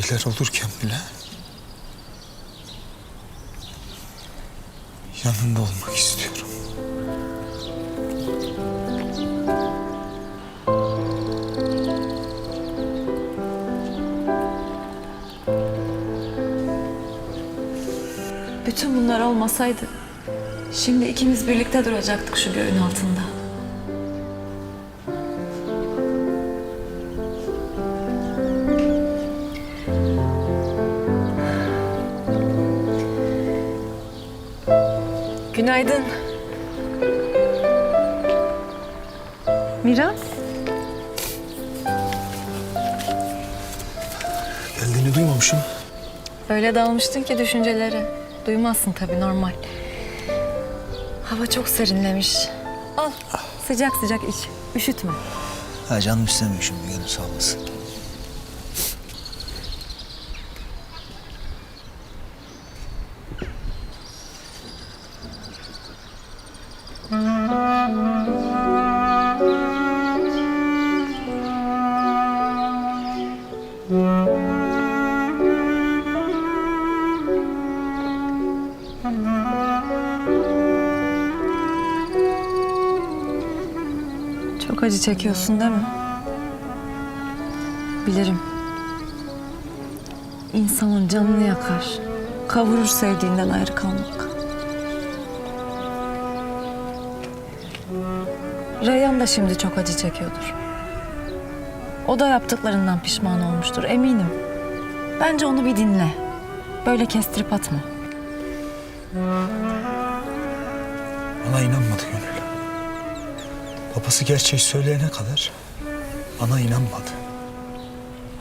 şeyler olurken bile yanında olmak istiyorum. Bütün bunlar olmasaydı şimdi ikimiz birlikte duracaktık şu göğün altında. Günaydın. Miran? Geldiğini duymamışım. Öyle dalmıştın ki düşüncelere. Duymazsın tabii normal. Hava çok serinlemiş. Al sıcak sıcak iç. Üşütme. Ha canım istemiyor şimdi gönül sağ Çok acı çekiyorsun değil mi? Bilirim. İnsanın canını yakar. Kavurur sevdiğinden ayrı kalmak. Reyhan da şimdi çok acı çekiyordur. O da yaptıklarından pişman olmuştur eminim. Bence onu bir dinle. Böyle kestirip atma. Bana inanmadı gönül. Babası gerçeği söyleyene kadar bana inanmadı.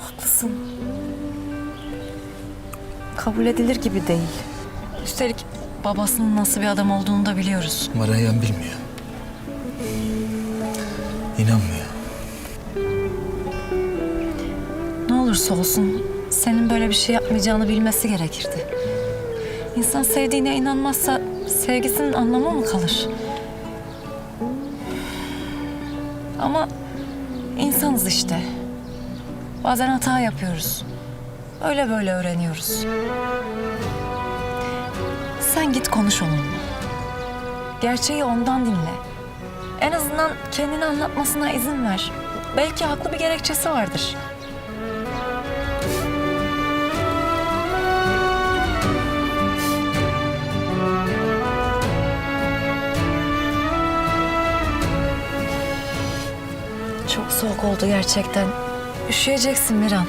Haklısın. Kabul edilir gibi değil. Üstelik babasının nasıl bir adam olduğunu da biliyoruz. Ama Reyhan bilmiyor. İnanmıyor. Ne olursa olsun senin böyle bir şey yapmayacağını bilmesi gerekirdi. İnsan sevdiğine inanmazsa sevgisinin anlamı mı kalır? Ama insanız işte. Bazen hata yapıyoruz. Öyle böyle öğreniyoruz. Sen git konuş onunla. Gerçeği ondan dinle. En azından kendini anlatmasına izin ver. Belki haklı bir gerekçesi vardır. Soğuk oldu gerçekten. Üşüyeceksin Miran.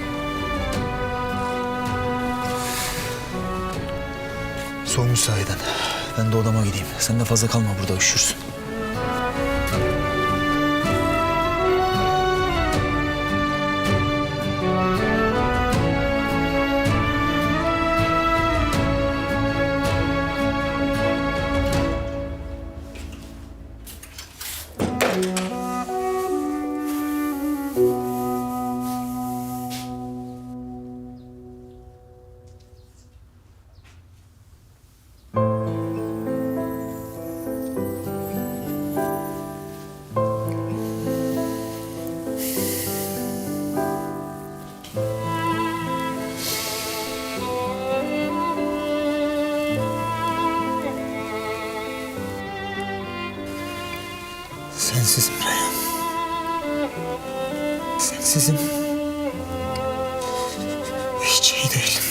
Soğumuş sahiden. Ben de odama gideyim. Sen de fazla kalma burada üşürsün. Sensizim Reyhan. Sensizim. Hiç iyi değilim.